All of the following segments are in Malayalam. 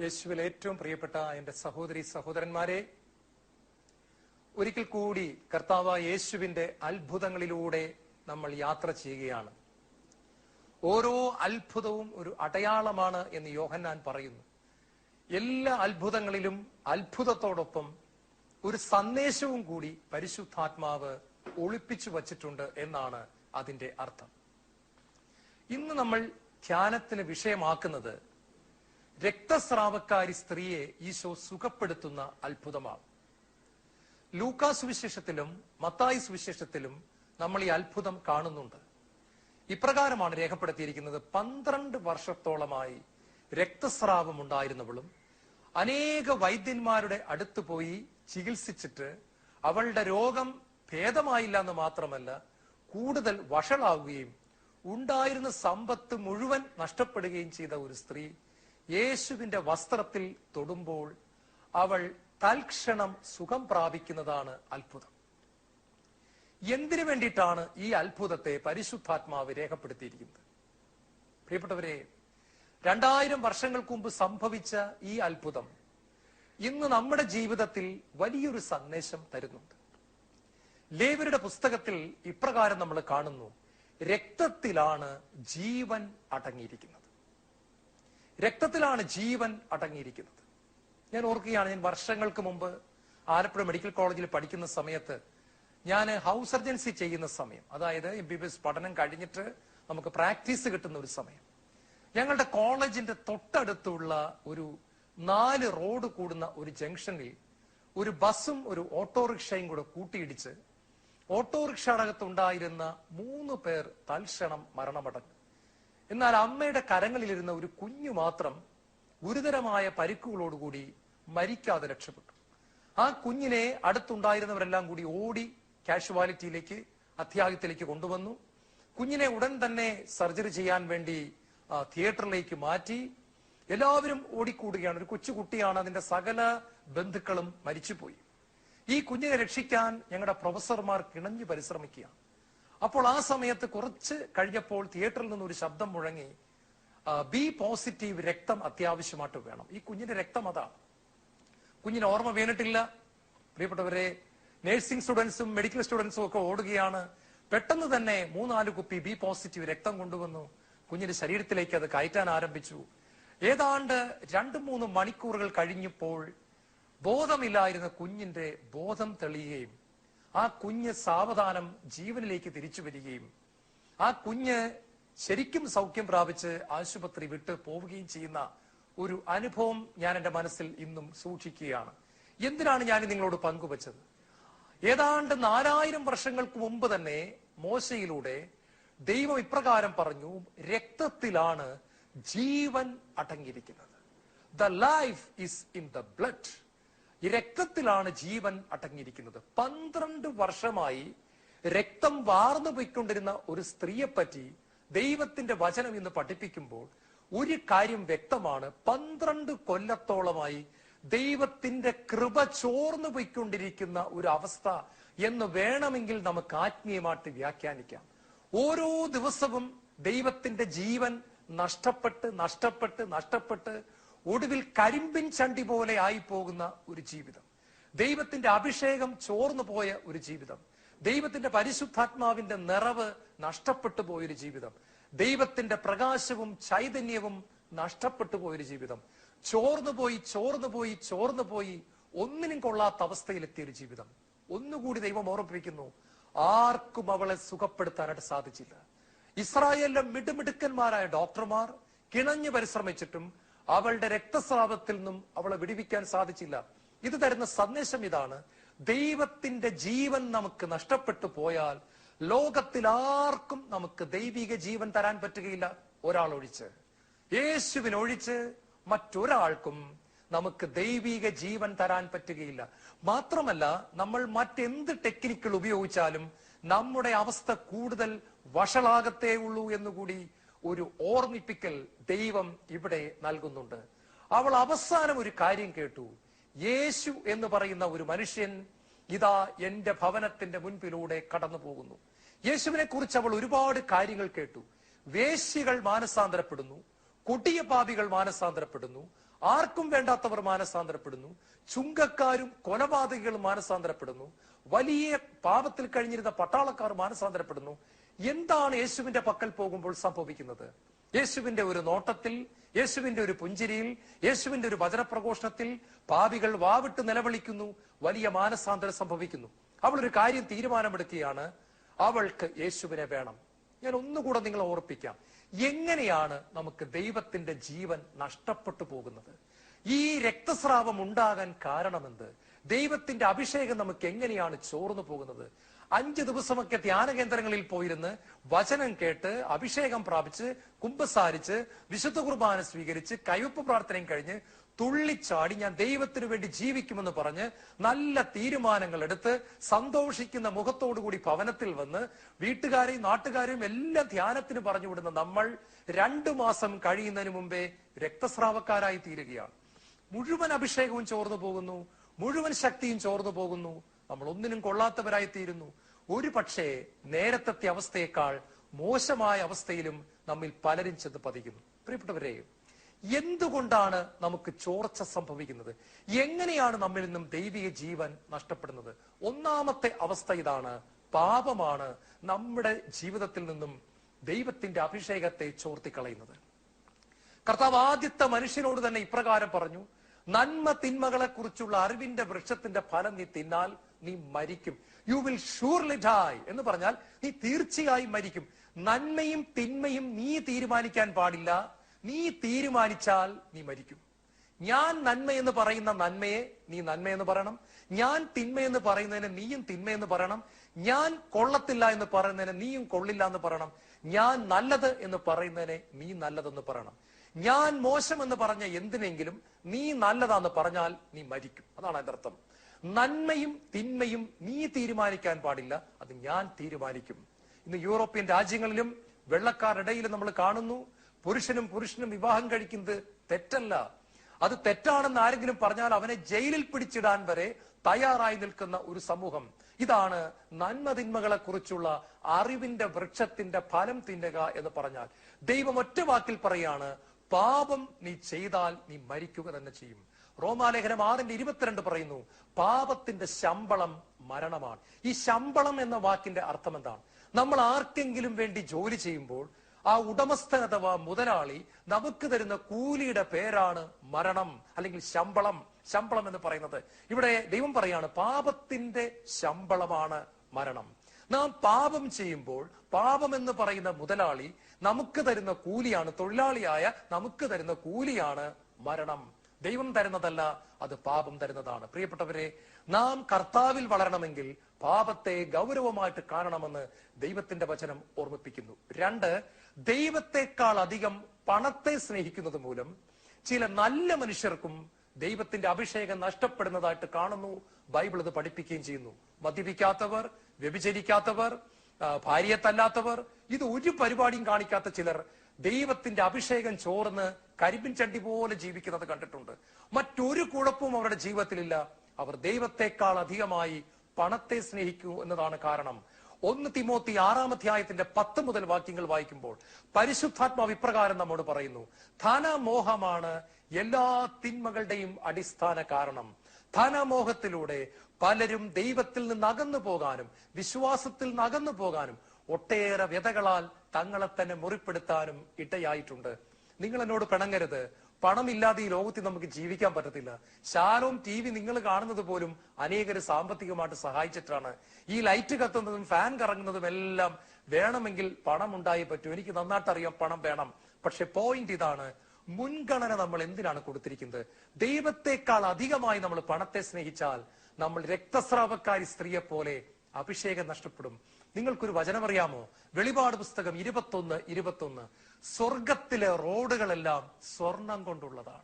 യേശുവിൽ ഏറ്റവും പ്രിയപ്പെട്ട എന്റെ സഹോദരി സഹോദരന്മാരെ ഒരിക്കൽ കൂടി കർത്താവ് യേശുവിന്റെ അത്ഭുതങ്ങളിലൂടെ നമ്മൾ യാത്ര ചെയ്യുകയാണ്. ഓരോ അത്ഭുതവും ഒരു അടയാളമാണ് എന്ന് യോഹന്നാൻ പറയുന്നു. എല്ലാ അത്ഭുതങ്ങളിലും അത്ഭുതത്തോടൊപ്പം ഒരു സന്ദേശവും കൂടി പരിശുദ്ധാത്മാവ് ഒളിപ്പിച്ചു വച്ചിട്ടുണ്ട് എന്നാണ് അതിന്റെ അർത്ഥം. ഇന്ന് നമ്മൾ ധ്യാനത്തിന് വിഷയമാക്കുന്നത് രക്തസ്രാവക്കാരി സ്ത്രീയെ ഈശോ സുഖപ്പെടുത്തുന്ന അത്ഭുതമാണ് ലൂക്കാ സുവിശേഷത്തിലും മത്തായി സുവിശേഷത്തിലും നമ്മൾ ഈ അത്ഭുതം കാണുന്നുണ്ട്. ഇപ്രകാരമാണ് രേഖപ്പെടുത്തിയിരിക്കുന്നത്. പന്ത്രണ്ട് വർഷത്തോളമായി രക്തസ്രാവം ഉണ്ടായിരുന്നവളും അനേക വൈദ്യന്മാരുടെ അടുത്ത് പോയി ചികിത്സിച്ചിട്ട് അവളുടെ രോഗം ഭേദമായില്ല എന്ന് മാത്രമല്ല കൂടുതൽ വഷളാവുകയും ഉണ്ടായിരുന്ന സമ്പത്ത് മുഴുവൻ നഷ്ടപ്പെടുകയും ചെയ്ത ഒരു സ്ത്രീ യേശുവിന്റെ വസ്ത്രത്തിൽ തൊടുമ്പോൾ അവൾ തൽക്ഷണം സുഖം പ്രാപിക്കുന്നതാണ് അത്ഭുതം. എന്തിനു വേണ്ടിയിട്ടാണ് ഈ അത്ഭുതത്തെ പരിശുദ്ധാത്മാവ് രേഖപ്പെടുത്തിയിരിക്കുന്നത്? പ്രിയപ്പെട്ടവരെ രണ്ടായിരം വർഷങ്ങൾക്ക് മുമ്പ് സംഭവിച്ച ഈ അത്ഭുതം ഇന്ന് നമ്മുടെ ജീവിതത്തിൽ വലിയൊരു സന്ദേശം തരുന്നുണ്ട്. ലേവരുടെ പുസ്തകത്തിൽ ഇപ്രകാരം നമ്മൾ കാണുന്നു രക്തത്തിലാണ് ജീവൻ അടങ്ങിയിരിക്കുന്നത്. രക്തത്തിലാണ് ജീവൻ അടങ്ങിയിരിക്കുന്നത്. ഞാൻ ഓർക്കുകയാണ് ഞാൻ വർഷങ്ങൾക്ക് മുമ്പ് ആലപ്പുഴ മെഡിക്കൽ കോളേജിൽ പഠിക്കുന്ന സമയത്ത് ഞാൻ ഹൗസ് സർജൻസി ചെയ്യുന്ന സമയം അതായത് എം ബി ബി എസ് പഠനം കഴിഞ്ഞിട്ട് നമുക്ക് പ്രാക്ടീസ് കിട്ടുന്ന ഒരു സമയം. ഞങ്ങളുടെ കോളേജിന്റെ തൊട്ടടുത്തുള്ള ഒരു നാല് റോഡ് കൂടുന്ന ഒരു ജംഗ്ഷനിൽ ഒരു ബസ്സും ഒരു ഓട്ടോറിക്ഷയും കൂടെ കൂട്ടിയിടിച്ച് ഓട്ടോറിക്ഷയുടെ മൂന്ന് പേർ തൽക്ഷണം മരണമടഞ്ഞു. എന്നാൽ അമ്മയുടെ കരങ്ങളിലിരുന്ന ഒരു കുഞ്ഞു മാത്രം ഗുരുതരമായ പരിക്കുകളോടുകൂടി മരിക്കാതെ രക്ഷപ്പെട്ടു. ആ കുഞ്ഞിനെ അടുത്തുണ്ടായിരുന്നവരെല്ലാം കൂടി ഓടി കാഷ്വാലിറ്റിയിലേക്ക് അത്യാഹിത്തിലേക്ക് കൊണ്ടുവന്നു. കുഞ്ഞിനെ ഉടൻ തന്നെ സർജറി ചെയ്യാൻ വേണ്ടി തിയേറ്ററിലേക്ക് മാറ്റി. എല്ലാവരും ഓടിക്കൂടുകയാണ്. ഒരു കൊച്ചുകുട്ടിയാണ് അതിന്റെ സകല ബന്ധുക്കളും മരിച്ചുപോയി. ഈ കുഞ്ഞിനെ രക്ഷിക്കാൻ ഞങ്ങളുടെ പ്രൊഫസർമാർ കിണഞ്ഞു പരിശ്രമിക്കുകയാണ്. അപ്പോൾ ആ സമയത്ത് കുറച്ച് കഴിഞ്ഞപ്പോൾ തിയേറ്ററിൽ നിന്ന് ഒരു ശബ്ദം മുഴങ്ങി ബി പോസിറ്റീവ് രക്തം അത്യാവശ്യമായിട്ട് വേണം. ഈ കുഞ്ഞിന്റെ രക്തം അതാണ് കുഞ്ഞിന് ഓർമ്മ വീണിട്ടില്ല. പ്രിയപ്പെട്ടവരെ നഴ്സിംഗ് സ്റ്റുഡൻസും മെഡിക്കൽ സ്റ്റുഡൻസും ഒക്കെ ഓടുകയാണ്. പെട്ടെന്ന് തന്നെ മൂന്നാൽ കുപ്പി ബി പോസിറ്റീവ് രക്തം കൊണ്ടുവന്നു. കുഞ്ഞിന്റെ ശരീരത്തിലേക്ക് അത് കയറ്റാൻ ആരംഭിച്ചു. ഏതാണ്ട് രണ്ട് മൂന്ന് മണിക്കൂറുകൾ കഴിഞ്ഞപ്പോൾ ബോധമില്ലായിരുന്ന കുഞ്ഞിന്റെ ബോധം തെളിയുകയും ആ കുഞ്ഞ് സാവധാനം ജീവനിലേക്ക് തിരിച്ചു വരികയും ആ കുഞ്ഞ് ശരിക്കും സൗഖ്യം പ്രാപിച്ച് ആശുപത്രി വിട്ട് പോവുകയും ചെയ്യുന്ന ഒരു അനുഭവം ഞാൻ എന്റെ മനസ്സിൽ ഇന്നും സൂക്ഷിക്കുകയാണ്. എന്തിനാണ് ഞാൻ നിങ്ങളോട് പങ്കുവച്ചത്? ഏതാണ്ട് നാലായിരം വർഷങ്ങൾക്ക് മുമ്പ് തന്നെ മോശയിലൂടെ ദൈവം ഇപ്രകാരം പറഞ്ഞു രക്തത്തിലാണ് ജീവൻ അടങ്ങിയിരിക്കുന്നത്. The life is in the blood ഈ രക്തത്തിലാണ് ജീവൻ അടങ്ങിയിരിക്കുന്നത്. പന്ത്രണ്ട് വർഷമായി രക്തം വാർന്നു പോയിക്കൊണ്ടിരുന്ന ഒരു സ്ത്രീയെ പറ്റി ദൈവത്തിന്റെ വചനം ഇന്ന് പഠിപ്പിക്കുമ്പോൾ ഒരു കാര്യം വ്യക്തമാണ്. പന്ത്രണ്ട് കൊല്ലത്തോളമായി ദൈവത്തിന്റെ കൃപ ചോർന്നു പോയിക്കൊണ്ടിരിക്കുന്ന ഒരു അവസ്ഥ എന്ന് വേണമെങ്കിൽ നമുക്ക് ആത്മീയമായിട്ട് വ്യാഖ്യാനിക്കാം. ഓരോ ദിവസവും ദൈവത്തിന്റെ ജീവൻ നഷ്ടപ്പെട്ട് നഷ്ടപ്പെട്ട് നഷ്ടപ്പെട്ട് ഒടുവിൽ കരിമ്പിൻ ചണ്ടി പോലെ ആയി പോകുന്ന ഒരു ജീവിതം. ദൈവത്തിന്റെ അഭിഷേകം ചോർന്നു പോയ ഒരു ജീവിതം. ദൈവത്തിന്റെ പരിശുദ്ധാത്മാവിന്റെ നിറവ് നഷ്ടപ്പെട്ടു പോയൊരു ജീവിതം. ദൈവത്തിന്റെ പ്രകാശവും ചൈതന്യവും നഷ്ടപ്പെട്ടു പോയൊരു ജീവിതം. ചോർന്നു പോയി ചോർന്നു പോയി ചോർന്നു പോയി ഒന്നിനും കൊള്ളാത്ത അവസ്ഥയിലെത്തിയ ഒരു ജീവിതം. ഒന്നുകൂടി ദൈവം ഓർമ്മിപ്പിക്കുന്നു ആർക്കും അവളെ സുഖപ്പെടുത്താനായിട്ട് സാധിച്ചില്ല. ഇസ്രായേലിലെ മിടുമിടുക്കന്മാരായ ഡോക്ടർമാർ കിണഞ്ഞു പരിശ്രമിച്ചിട്ടും അവളുടെ രക്തസ്രാവത്തിൽ നിന്നും അവളെ വിടിവിക്കാൻ സാധിച്ചില്ല. ഇത് തരുന്ന സന്ദേശം ഇതാണ്. ദൈവത്തിന്റെ ജീവൻ നമുക്ക് നഷ്ടപ്പെട്ടു പോയാൽ ലോകത്തിൽ ആർക്കും നമുക്ക് ദൈവിക ജീവൻ തരാൻ പറ്റുകയില്ല. ഒരാൾ ഒഴിച്ച് യേശുവിനൊഴിച്ച് മറ്റൊരാൾക്കും നമുക്ക് ദൈവിക ജീവൻ തരാൻ പറ്റുകയില്ല. മാത്രമല്ല നമ്മൾ മറ്റെന്ത് ടെക്നിക്കുകൾ ഉപയോഗിച്ചാലും നമ്മുടെ അവസ്ഥ കൂടുതൽ വഷളാകത്തേ ഉള്ളൂ എന്നുകൂടി ഒരു ഓർമ്മിപ്പിക്കൽ ദൈവം ഇവിടെ നൽകുന്നുണ്ട്. അവൾ അവസാനം ഒരു കാര്യം കേട്ടു. യേശു എന്ന് പറയുന്ന ഒരു മനുഷ്യൻ ഇതാ എന്റെ ഭവനത്തിന്റെ മുൻപിലൂടെ കടന്നു പോകുന്നു യേശുവിനെ കുറിച്ച് അവൾ ഒരുപാട് കാര്യങ്ങൾ കേട്ടു. വേശ്യകൾ മാനസാന്തരപ്പെടുന്നു. കൊടിയ പാപികൾ മാനസാന്തരപ്പെടുന്നു. ആർക്കും വേണ്ടാത്തവർ മാനസാന്തരപ്പെടുന്നു. ചുങ്കക്കാരും കൊലപാതകികളും മാനസാന്തരപ്പെടുന്നു. വലിയ പാപത്തിൽ കഴിഞ്ഞിരുന്ന പട്ടാളക്കാർ മാനസാന്തരപ്പെടുന്നു. എന്താണ് യേശുവിന്റെ പക്കൽ പോകുമ്പോൾ സംഭവിക്കുന്നത്? യേശുവിന്റെ ഒരു നോട്ടത്തിൽ യേശുവിന്റെ ഒരു പുഞ്ചിരിയിൽ യേശുവിന്റെ ഒരു വചനപ്രഘോഷണത്തിൽ പാപികൾ വാവിട്ട് നിലവിളിക്കുന്നു വലിയ മാനസാന്തരം സംഭവിക്കുന്നു. അവൾ ഒരു കാര്യം തീരുമാനമെടുക്കുകയാണ് അവൾക്ക് യേശുവിനെ വേണം. ഞാൻ ഒന്നുകൂടെ നിങ്ങളെ ഓർപ്പിക്കാം. എങ്ങനെയാണ് നമുക്ക് ദൈവത്തിന്റെ ജീവൻ നഷ്ടപ്പെട്ടു പോകുന്നത്? ഈ രക്തസ്രാവം ഉണ്ടാകാൻ കാരണമെന്ത്? ദൈവത്തിന്റെ അഭിഷേകം നമുക്ക് എങ്ങനെയാണ് ചോർന്നു പോകുന്നത്? അഞ്ച് ദിവസമൊക്കെ ധ്യാന കേന്ദ്രങ്ങളിൽ പോയിരുന്ന് വചനം കേട്ട് അഭിഷേകം പ്രാപിച്ച് കുമ്പസാരിച്ച് വിശുദ്ധ കുർബാന സ്വീകരിച്ച് കയ്യൊപ്പ് പ്രാർത്ഥനയും കഴിഞ്ഞ് തുള്ളിച്ചാടി ഞാൻ ദൈവത്തിനു വേണ്ടി ജീവിക്കുമെന്ന് പറഞ്ഞ് നല്ല തീരുമാനങ്ങൾ എടുത്ത് സന്തോഷിക്കുന്ന മുഖത്തോടുകൂടി ഭവനത്തിൽ വന്ന് വീട്ടുകാരെയും നാട്ടുകാരെയും എല്ലാം ധ്യാനത്തിന് പറഞ്ഞു വിടുന്ന നമ്മൾ രണ്ടു മാസം കഴിയുന്നതിന് മുമ്പേ രക്തസ്രാവക്കാരായി തീരുകയാണ്. മുഴുവൻ അഭിഷേകവും ചോർന്നു പോകുന്നു. മുഴുവൻ ശക്തിയും ചോർന്നു പോകുന്നു. നമ്മൾ ഒന്നിനും കൊള്ളാത്തവരായി തീരുന്നു ഒരു പക്ഷേ നേരത്തെ അവസ്ഥയേക്കാൾ മോശമായ അവസ്ഥയിലും നമ്മിൽ പലരും ചെന്ന് പതിക്കുന്നു പ്രിയപ്പെട്ടവരെ എന്തുകൊണ്ടാണ് നമുക്ക് ചോർച്ച സംഭവിക്കുന്നത്? എങ്ങനെയാണ് നമ്മിൽ നിന്നും ദൈവിക ജീവൻ നഷ്ടപ്പെടുന്നത്? ഒന്നാമത്തെ അവസ്ഥ ഇതാണ്. പാപമാണ് നമ്മുടെ ജീവിതത്തിൽ നിന്നും ദൈവത്തിന്റെ അഭിഷേകത്തെ ചോർത്തിക്കളയുന്നത്. കർത്താവ് ആദ്യത്തെ മനുഷ്യനോട് തന്നെ ഇപ്രകാരം പറഞ്ഞു നന്മ തിന്മകളെ കുറിച്ചുള്ള അറിവിന്റെ വൃക്ഷത്തിന്റെ ഫലം നീ തിന്നാൽ നീ മരിക്കും. യു വിൽ ഷൂർലി ഡായ് എന്ന് പറഞ്ഞാൽ നീ തീർച്ചയായും മരിക്കും. നന്മയും തിന്മയും നീ തീരുമാനിക്കാൻ പാടില്ല. നീ തീരുമാനിച്ചാൽ നീ മരിക്കും. ഞാൻ നന്മയെന്ന് പറയുന്ന നന്മയെ നീ നന്മയെന്ന് പറയണം. ഞാൻ തിന്മയെന്ന് പറയുന്നതിന് നീയും തിന്മയെന്ന് പറയണം. ഞാൻ കൊള്ളത്തില്ല എന്ന് പറയുന്നതിന് നീയും കൊള്ളില്ല എന്ന് പറയണം. ഞാൻ നല്ലത് എന്ന് പറയുന്നതിനെ നീ നല്ലതെന്ന് പറയണം. ഞാൻ മോശം എന്ന് പറഞ്ഞ എന്തിനെങ്കിലും നീ നല്ലതാന്ന് പറഞ്ഞാൽ നീ മരിക്കും. അതാണ് അതിന്റെ അർത്ഥം. നന്മയും തിന്മയും നീ തീരുമാനിക്കാൻ പാടില്ല അത് ഞാൻ തീരുമാനിക്കും. ഇന്ന് യൂറോപ്യൻ രാജ്യങ്ങളിലും വെള്ളക്കാരിടയിലും നമ്മൾ കാണുന്നു പുരുഷനും പുരുഷനും വിവാഹം കഴിക്കുന്നത് തെറ്റല്ല. അത് തെറ്റാണെന്ന് ആരെങ്കിലും പറഞ്ഞാൽ അവനെ ജയിലിൽ പിടിച്ചിടാൻ വരെ തയ്യാറായി നിൽക്കുന്ന ഒരു സമൂഹം. ഇതാണ് നന്മ തിന്മകളെ കുറിച്ചുള്ള അറിവിന്റെ വൃക്ഷത്തിന്റെ ഫലം തിന്നുക എന്ന് പറഞ്ഞാൽ. ദൈവം ഒറ്റ വാക്കിൽ പറയാണ് പാപം നീ ചെയ്താൽ നീ മരിക്കുക തന്നെ ചെയ്യും. റോമാലേഖനം ആറിന്റെ ഇരുപത്തിരണ്ട് പറയുന്നു പാപത്തിന്റെ ശമ്പളം മരണമാണ്. ഈ ശമ്പളം എന്ന വാക്കിന്റെ അർത്ഥം എന്താണ്? നമ്മൾ ആർക്കെങ്കിലും വേണ്ടി ജോലി ചെയ്യുമ്പോൾ ആ ഉടമസ്ഥൻ അഥവാ മുതലാളി നമുക്ക് തരുന്ന കൂലിയുടെ പേരാണ് മരണം അല്ലെങ്കിൽ ശമ്പളം. ശമ്പളം എന്ന് പറയുന്നത് ഇവിടെ ദൈവം പറയാണ് പാപത്തിന്റെ ശമ്പളമാണ് മരണം. നാം പാപം ചെയ്യുമ്പോൾ പാപം എന്ന് പറയുന്ന മുതലാളി നമുക്ക് തരുന്ന കൂലിയാണ് തൊഴിലാളിയായ നമുക്ക് തരുന്ന കൂലിയാണ് മരണം. ദൈവം തരുന്നതല്ല അത് പാപം തരുന്നതാണ്. പ്രിയപ്പെട്ടവരെ നാം കർത്താവിൽ വളരണമെങ്കിൽ പാപത്തെ ഗൗരവമായിട്ട് കാണണമെന്ന് ദൈവത്തിന്റെ വചനം ഓർമ്മിപ്പിക്കുന്നു. രണ്ട് ദൈവത്തെക്കാൾ അധികം പണത്തെ സ്നേഹിക്കുന്നത് മൂലം ചില നല്ല മനുഷ്യർക്കും ദൈവത്തിന്റെ അഭിഷേകം നഷ്ടപ്പെടുന്നതായിട്ട് കാണുന്നു. ബൈബിൾ ഇത് പഠിപ്പിക്കുകയും ചെയ്യുന്നു. മദ്യപിക്കാത്തവർ വ്യഭിചരിക്കാത്തവർ ഭാര്യയെ തല്ലാത്തവർ ഇത് ഒരു പരിപാടിയും കാണിക്കാത്ത ചിലർ ദൈവത്തിന്റെ അഭിഷേകം ചോർന്ന് കരിമ്പിൻ ചണ്ടി പോലെ ജീവിക്കുന്നത് കണ്ടിട്ടുണ്ട്. മറ്റൊരു കുഴപ്പവും അവരുടെ ജീവിതത്തിലില്ല. അവർ ദൈവത്തെക്കാൾ അധികമായി പണത്തെ സ്നേഹിക്കൂ എന്നതാണ് കാരണം. ഒന്ന് തിമോത്തി ആറാം അധ്യായത്തിന്റെ പത്ത് മുതൽ വാക്യങ്ങൾ വായിക്കുമ്പോൾ പരിശുദ്ധാത്മാവ് ഇപ്രകാരം നമ്മോട് പറയുന്നു. ധനമോഹമാണ് എല്ലാ തിന്മകളുടെയും അടിസ്ഥാന കാരണം. ധനമോഹത്തിലൂടെ പലരും ദൈവത്തിൽ നിന്ന് അകന്നു പോകാനും വിശ്വാസത്തിൽ നിന്ന് അകന്നു പോകാനും ഒട്ടേറെ വ്യതകളാൽ തങ്ങളെ തന്നെ മുറിപ്പെടുത്താനും ഇട്ടയായിട്ടുണ്ട് നിങ്ങൾ എന്നോട് പിണങ്ങരുത്. പണമില്ലാതെ ഈ ലോകത്തിൽ നമുക്ക് ജീവിക്കാൻ പറ്റത്തില്ല. ശാലോം ടി വി നിങ്ങൾ കാണുന്നത് പോലും അനേകര് സാമ്പത്തികമായിട്ട് സഹായിച്ചിട്ടാണ്. ഈ ലൈറ്റ് കത്തുന്നതും ഫാൻ കറങ്ങുന്നതും എല്ലാം വേണമെങ്കിൽ പണം ഉണ്ടായി പറ്റൂ. എനിക്ക് നന്നായിട്ട് അറിയാം പണം വേണം. പക്ഷെ പോയിന്റ് ഇതാണ്. മുൻഗണന നമ്മൾ എന്തിനാണ് കൊടുത്തിരിക്കുന്നത്? ദൈവത്തെക്കാൾ അധികമായി നമ്മൾ പണത്തെ സ്നേഹിച്ചാൽ നമ്മൾ രക്തസ്രാവക്കാരി സ്ത്രീയെ പോലെ അഭിഷേകം നഷ്ടപ്പെടും. നിങ്ങൾക്കൊരു വചനം അറിയാമോ വെളിപാട് പുസ്തകം ഇരുപത്തൊന്ന് ഇരുപത്തൊന്ന്. സ്വർഗത്തിലെ റോഡുകളെല്ലാം സ്വർണം കൊണ്ടുള്ളതാണ്.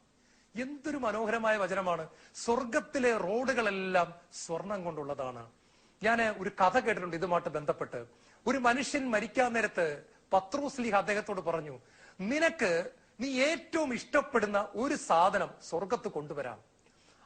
എന്തൊരു മനോഹരമായ വചനമാണ്. സ്വർഗത്തിലെ റോഡുകളെല്ലാം സ്വർണം കൊണ്ടുള്ളതാണ്. ഞാൻ ഒരു കഥ കേട്ടിട്ടുണ്ട് ഇതുമായിട്ട് ബന്ധപ്പെട്ട്. ഒരു മനുഷ്യൻ മരിക്കാൻ നേരത്ത് പത്രോസ്ലിഹ അദ്ദേഹത്തോട് പറഞ്ഞു നിനക്ക് നീ ഏറ്റവും ഇഷ്ടപ്പെടുന്ന ഒരു സാധനം സ്വർഗത്ത് കൊണ്ടുവരാം.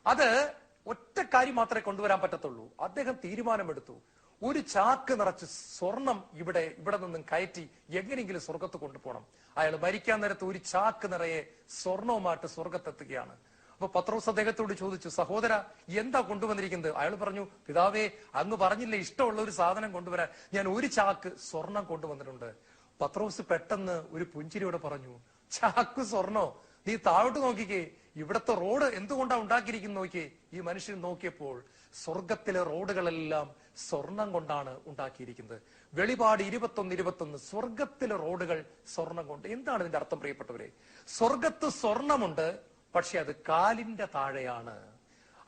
അത് ഒറ്റ കാര്യം മാത്രമേ കൊണ്ടുവരാൻ പറ്റത്തുള്ളൂ. അദ്ദേഹം തീരുമാനമെടുത്തു. ഒരു ചാക്ക് നിറച്ച് സ്വർണം ഇവിടെ ഇവിടെ നിന്നും കയറ്റി എങ്ങനെയെങ്കിലും സ്വർഗത്ത് കൊണ്ടുപോകണം. അയാൾ മരിക്കാൻ നേരത്ത് ഒരു ചാക്ക് നിറയെ സ്വർണവുമായിട്ട് സ്വർഗത്തെത്തുകയാണ്. അപ്പൊ പത്രോസ് അദ്ദേഹത്തോട് ചോദിച്ചു സഹോദര എന്താ കൊണ്ടുവന്നിരിക്കുന്നത്? അയാൾ പറഞ്ഞു പിതാവേ അങ്ങ് പറഞ്ഞില്ല ഇഷ്ടമുള്ള ഒരു സാധനം കൊണ്ടുവരാൻ. ഞാൻ ഒരു ചാക്ക് സ്വർണം കൊണ്ടുവന്നിട്ടുണ്ട്. പത്രോസ് പെട്ടെന്ന് ഒരു പുഞ്ചിരിയോടെ പറഞ്ഞു ചാക്ക് സ്വർണോ? നീ താഴോട്ട് നോക്കിക്കേ. ഇവിടത്തെ റോഡ് എന്തുകൊണ്ടാണ് ഉണ്ടാക്കിയിരിക്കുന്നത് നോക്കിയേ? ഈ മനുഷ്യൻ നോക്കിയപ്പോൾ സ്വർഗത്തിലെ റോഡുകളെല്ലാം സ്വർണം കൊണ്ടാണ് ഉണ്ടാക്കിയിരിക്കുന്നത്. വെളിപാട് ഇരുപത്തൊന്ന് ഇരുപത്തൊന്ന് സ്വർഗത്തിലെ റോഡുകൾ സ്വർണം കൊണ്ട്. എന്താണ് ഇതിന്റെ അർത്ഥം പ്രിയപ്പെട്ടവരെ? സ്വർഗത്ത് സ്വർണമുണ്ട് പക്ഷെ അത് കാലിന്റെ താഴെയാണ്.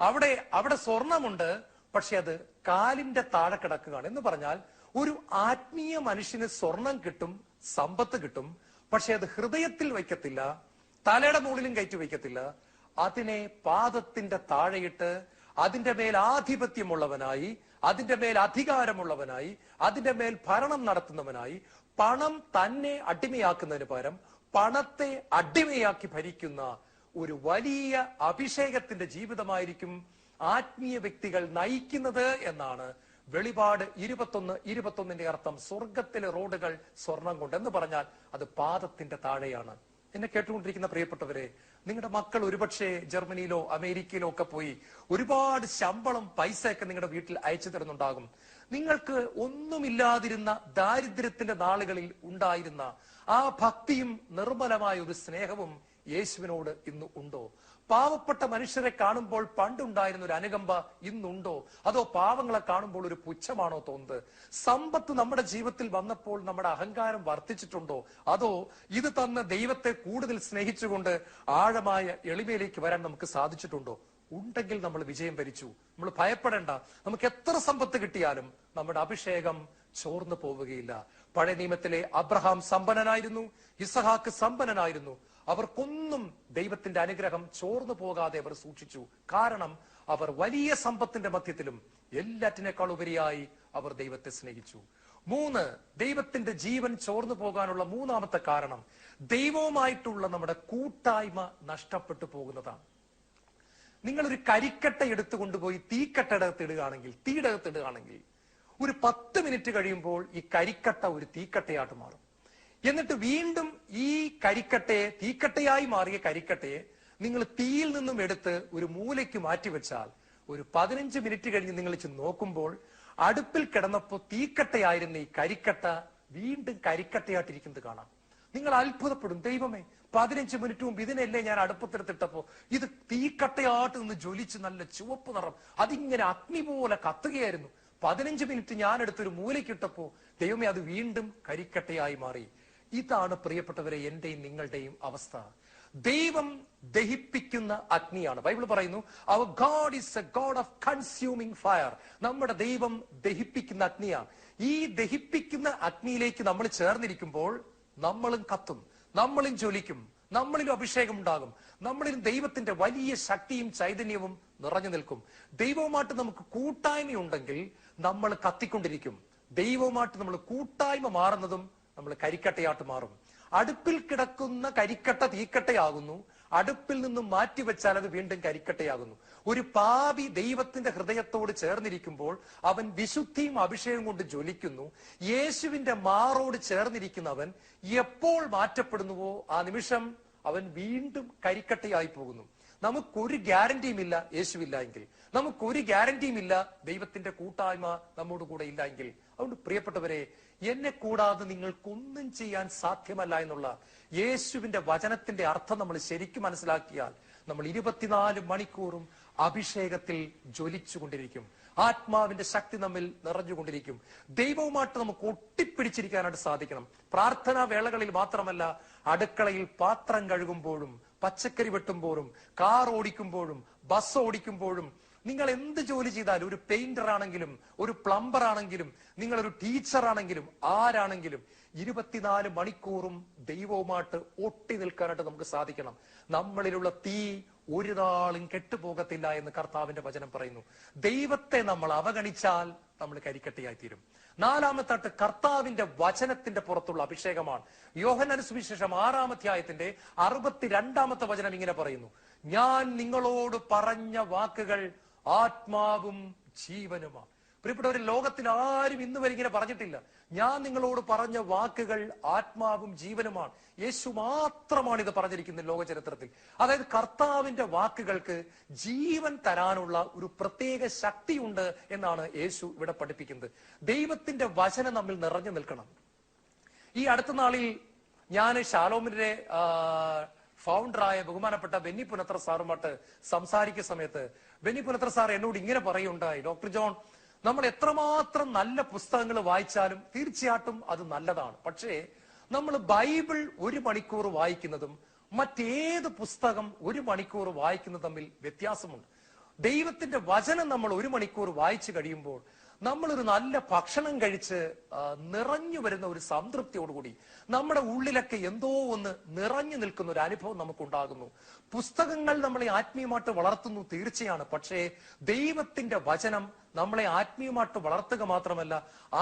അവിടെ അവിടെ സ്വർണമുണ്ട് പക്ഷെ അത് കാലിന്റെ താഴെ കിടക്കുകയാണ്. എന്ന് പറഞ്ഞാൽ ഒരു ആത്മീയ മനുഷ്യന് സ്വർണം കിട്ടും സമ്പത്ത് കിട്ടും പക്ഷെ അത് ഹൃദയത്തിൽ വയ്ക്കത്തില്ല തലയുടെ മുകളിലും കയറ്റി വയ്ക്കത്തില്ല. അതിനെ പാദത്തിന്റെ താഴെയിട്ട് അതിന്റെ മേൽ ആധിപത്യമുള്ളവനായി അതിന്റെ മേൽ അധികാരമുള്ളവനായി അതിന്റെ മേൽ ഭരണം നടത്തുന്നവനായി പണം തന്നെ അടിമയാക്കുന്നതിന് പകരം പണത്തെ അടിമയാക്കി ഭരിക്കുന്ന ഒരു വലിയ അഭിഷേകത്തിന്റെ ജീവിതമായിരിക്കും ആത്മീയ വ്യക്തികൾ നയിക്കുന്നത് എന്നാണ് വെളിപാട് ഇരുപത്തൊന്ന് ഇരുപത്തൊന്നിന്റെ അർത്ഥം സ്വർഗത്തിലെ റോഡുകൾ സ്വർണം കൊണ്ട് എന്ന് പറഞ്ഞാൽ അത് പാദത്തിന്റെ താഴെയാണ്. എന്നെ കേട്ടുകൊണ്ടിരിക്കുന്ന പ്രിയപ്പെട്ടവരെ നിങ്ങളുടെ മക്കൾ ഒരുപക്ഷെ ജർമ്മനിയിലോ അമേരിക്കയിലോ ഒക്കെ പോയി ഒരുപാട് ശമ്പളം പൈസയൊക്കെ നിങ്ങളുടെ വീട്ടിൽ അയച്ചു തരുന്നുണ്ടാകും. നിങ്ങൾക്ക് ഒന്നുമില്ലാതിരുന്ന ദാരിദ്ര്യത്തിന്റെ നാളുകളിൽ ഉണ്ടായിരുന്ന ആ ഭക്തിയും നിർമ്മലമായ ഒരു സ്നേഹവും യേശുവിനോട് ഇന്ന് ഉണ്ടോ? പാവപ്പെട്ട മനുഷ്യരെ കാണുമ്പോൾ പണ്ടുണ്ടായിരുന്ന ഒരു അനുകമ്പ ഇന്നുണ്ടോ? അതോ പാവങ്ങളെ കാണുമ്പോൾ ഒരു പുച്ഛമാണോ തോന്നുന്നത്? സമ്പത്ത് നമ്മുടെ ജീവിതത്തിൽ വന്നപ്പോൾ നമ്മുടെ അഹങ്കാരം വർദ്ധിച്ചിട്ടുണ്ടോ? അതോ ഇത് തന്ന ദൈവത്തെ കൂടുതൽ സ്നേഹിച്ചുകൊണ്ട് ആഴമായ എളിമയിലേക്ക് വരാൻ നമുക്ക് സാധിച്ചിട്ടുണ്ടോ? ഉണ്ടെങ്കിൽ നമ്മൾ വിജയം ഭരിച്ചു നമ്മൾ ഭയപ്പെടേണ്ട. നമുക്ക് എത്ര സമ്പത്ത് കിട്ടിയാലും നമ്മുടെ അഭിഷേകം ചോർന്നു പോവുകയില്ല. പഴയ നിയമത്തിലെ അബ്രഹാം സമ്പന്നനായിരുന്നു. ഇസഹാക്ക് സമ്പന്നനായിരുന്നു. അവർക്കൊന്നും ദൈവത്തിന്റെ അനുഗ്രഹം ചോർന്നു പോകാതെ അവർ സൂക്ഷിച്ചു. കാരണം അവർ വലിയ സമ്പത്തിന്റെ മധ്യത്തിലും എല്ലാറ്റിനേക്കാൾ ഉപരിയായി അവർ ദൈവത്തെ സ്നേഹിച്ചു. മൂന്ന് ദൈവത്തിന്റെ ജീവൻ ചോർന്നു പോകാനുള്ള മൂന്നാമത്തെ കാരണം ദൈവവുമായിട്ടുള്ള നമ്മുടെ കൂട്ടായ്മ നഷ്ടപ്പെട്ടു പോകുന്നതാണ്. നിങ്ങൾ ഒരു കരിക്കട്ട എടുത്തു കൊണ്ടുപോയി തീക്കട്ടടകത്ത് ഇടുകയാണെങ്കിൽ തീടകത്ത് ഇടുകയാണെങ്കിൽ ഒരു പത്ത് മിനിറ്റ് കഴിയുമ്പോൾ ഈ കരിക്കട്ട ഒരു തീക്കട്ടയായിട്ട് മാറും. എന്നിട്ട് വീണ്ടും ഈ കരിക്കട്ടയെ തീക്കട്ടയായി മാറിയ കരിക്കട്ടയെ നിങ്ങൾ തീയിൽ നിന്നും എടുത്ത് ഒരു മൂലയ്ക്ക് മാറ്റിവെച്ചാൽ ഒരു പതിനഞ്ച് മിനിറ്റ് കഴിഞ്ഞ് നിങ്ങൾ ചെന്ന് നോക്കുമ്പോൾ അടുപ്പിൽ കിടന്നപ്പോ തീക്കട്ടയായിരുന്ന ഈ കരിക്കട്ട വീണ്ടും കരിക്കട്ടയായിട്ടിരിക്കുന്നത് കാണാം. നിങ്ങൾ അത്ഭുതപ്പെടും. ദൈവമേ പതിനഞ്ച് മിനിറ്റ് മുമ്പ് ഇതിനല്ലേ ഞാൻ അടുപ്പത്തെടുത്തിട്ടപ്പോ ഇത് തീക്കട്ടയായിട്ട് നിന്ന് ജ്വലിച്ച് നല്ല ചുവപ്പ് നിറം അതിങ്ങനെ അഗ്നി പോലെ കത്തുകയായിരുന്നു. പതിനഞ്ച് മിനിറ്റ് ഞാൻ എടുത്തൊരു മൂലയ്ക്കിട്ടപ്പോ ദൈവമേ അത് വീണ്ടും കരിക്കട്ടയായി മാറി. ഇതാണ് പ്രിയപ്പെട്ടവരെ എന്റെയും നിങ്ങളുടെയും അവസ്ഥ. ദൈവം ദഹിപ്പിക്കുന്ന അഗ്നിയാണ്. ബൈബിൾ പറയുന്നു അവർ God is a God of consuming fire നമ്മുടെ ദൈവം ദഹിപ്പിക്കുന്ന അഗ്നിയാണ് ഈ ദഹിപ്പിക്കുന്ന അഗ്നിയിലേക്ക് നമ്മൾ ചേർന്നിരിക്കുമ്പോൾ നമ്മളും കത്തും നമ്മളും ജ്വലിക്കും നമ്മളിലും അഭിഷേകം ഉണ്ടാകും നമ്മളിലും ദൈവത്തിന്റെ വലിയ ശക്തിയും ചൈതന്യവും നിറഞ്ഞു നിൽക്കും. ദൈവവുമായിട്ട് നമുക്ക് കൂട്ടായ്മയുണ്ടെങ്കിൽ നമ്മൾ കത്തിക്കൊണ്ടിരിക്കും. ദൈവവുമായിട്ട് നമ്മൾ കൂട്ടായ്മ മാറുന്നതും നമ്മൾ കരിക്കട്ടയായിട്ട് മാറും. അടുപ്പിൽ കിടക്കുന്ന കരിക്കട്ട തീക്കട്ടയാകുന്നു. അടുപ്പിൽ നിന്നും മാറ്റിവെച്ചാൽ അത് വീണ്ടും കരിക്കട്ടയാകുന്നു. ഒരു പാപി ദൈവത്തിന്റെ ഹൃദയത്തോട് ചേർന്നിരിക്കുമ്പോൾ അവൻ വിശുദ്ധിയും അഭിഷേകം കൊണ്ട് ജ്വലിക്കുന്നു. യേശുവിന്റെ മാറോട് ചേർന്നിരിക്കുന്നവൻ എപ്പോൾ മാറ്റപ്പെടുന്നുവോ ആ നിമിഷം അവൻ വീണ്ടും കരിക്കട്ടയായി പോകുന്നു. നമുക്കൊരു ഗ്യാരണ്ടിയും ഇല്ല യേശുവില്ല എങ്കിൽ. നമുക്കൊരു ഗ്യാരണ്ടിയും ഇല്ല ദൈവത്തിന്റെ കൂട്ടായ്മ നമ്മോട് കൂടെ ഇല്ല എങ്കിൽ. അതുകൊണ്ട് പ്രിയപ്പെട്ടവരെ എന്നെ കൂടാതെ നിങ്ങൾക്കൊന്നും ചെയ്യാൻ സാധ്യമല്ല എന്നുള്ള യേശുവിന്റെ വചനത്തിന്റെ അർത്ഥം നമ്മൾ ശരിക്കും മനസ്സിലാക്കിയാൽ നമ്മൾ ഇരുപത്തിനാല് മണിക്കൂറും അഭിഷേകത്തിൽ ജ്വലിച്ചുകൊണ്ടിരിക്കും. ആത്മാവിന്റെ ശക്തി നമ്മിൽ നിറഞ്ഞുകൊണ്ടിരിക്കും. ദൈവവുമായിട്ട് നമുക്ക് ഒട്ടിപ്പിടിച്ചിരിക്കാനായിട്ട് സാധിക്കണം. പ്രാർത്ഥനാ വേളകളിൽ മാത്രമല്ല അടുക്കളയിൽ പാത്രം കഴുകുമ്പോഴും പച്ചക്കറി വെട്ടുമ്പോഴും കാർ ഓടിക്കുമ്പോഴും ബസ് ഓടിക്കുമ്പോഴും നിങ്ങൾ എന്ത് ജോലി ചെയ്താലും ഒരു പെയിന്റർ ആണെങ്കിലും ഒരു പ്ലംബർ ആണെങ്കിലും നിങ്ങൾ ഒരു ടീച്ചർ ആണെങ്കിലും ആരാണെങ്കിലും ഇരുപത്തിനാല് മണിക്കൂറും ദൈവവുമായിട്ട് ഒട്ടി നിൽക്കാനായിട്ട് നമുക്ക് സാധിക്കണം. നമ്മളിലുള്ള തീ ഒരു നാളും കെട്ടുപോകത്തില്ല എന്ന് കർത്താവിന്റെ വചനം പറയുന്നു. ദൈവത്തെ നമ്മൾ അവഗണിച്ചാൽ നമ്മൾ കരിക്കട്ടയായി തീരും നാലാമത്തായിട്ട് കർത്താവിന്റെ വചനത്തിന്റെ പുറത്തുള്ള അഭിഷേകമാണ്. യോഹനന് സുവിശേഷം ആറാമധ്യായത്തിന്റെ അറുപത്തിരണ്ടാമത്തെ വചനം ഇങ്ങനെ പറയുന്നു. ഞാൻ നിങ്ങളോട് പറഞ്ഞ വാക്കുകൾ ആത്മാവും ജീവനുമാണ് പ്രിയപ്പെട്ടവർ ലോകത്തിൽ ആരും ഇന്ന് വരെ ഇങ്ങനെ പറഞ്ഞിട്ടില്ല. ഞാൻ നിങ്ങളോട് പറഞ്ഞ വാക്കുകൾ ആത്മാവും ജീവനുമാണ്. യേശു മാത്രമാണ് ഇത് പറഞ്ഞിരിക്കുന്നത് ലോക ചരിത്രത്തിൽ അതായത് കർത്താവിന്റെ വാക്കുകൾക്ക് ജീവൻ തരാനുള്ള ഒരു പ്രത്യേക ശക്തിയുണ്ട് എന്നാണ് യേശു ഇവിടെ പഠിപ്പിക്കുന്നത്. ദൈവത്തിന്റെ വചനം നമ്മൾ നിറഞ്ഞു നിൽക്കണം. ഈ അടുത്ത നാളിൽ ഞാൻ ഷാലോമിന്റെ ഫൗണ്ടറായ ബഹുമാനപ്പെട്ട ബെന്നി പുനത്ര സാറുമായിട്ട് സംസാരിക്കുന്ന സമയത്ത് ബെന്നി പുനത്ര സാർ എന്നോട് ഇങ്ങനെ പറയുണ്ടായി ഡോക്ടർ ജോൺ നമ്മൾ എത്രമാത്രം നല്ല പുസ്തകങ്ങൾ വായിച്ചാലും തീർച്ചയായിട്ടും അത് നല്ലതാണ്. പക്ഷേ നമ്മൾ ബൈബിൾ ഒരു മണിക്കൂർ വായിക്കുന്നതും മറ്റേത് പുസ്തകം ഒരു മണിക്കൂർ വായിക്കുന്നതും തമ്മിൽ വ്യത്യാസമുണ്ട്. ദൈവത്തിന്റെ വചനം നമ്മൾ ഒരു മണിക്കൂർ വായിച്ചു കഴിയുമ്പോൾ നമ്മളൊരു നല്ല ഭക്ഷണം കഴിച്ച് നിറഞ്ഞു വരുന്ന ഒരു സംതൃപ്തിയോടുകൂടി നമ്മുടെ ഉള്ളിലൊക്കെ എന്തോ ഒന്ന് നിറഞ്ഞു നിൽക്കുന്ന ഒരു അനുഭവം നമുക്കുണ്ടാകുന്നു. പുസ്തകങ്ങൾ നമ്മളെ ആത്മീയമായിട്ട് വളർത്തുന്നു തീർച്ചയാണ്. പക്ഷേ ദൈവത്തിന്റെ വചനം നമ്മളെ ആത്മീയമായിട്ട് വളർത്തുക മാത്രമല്ല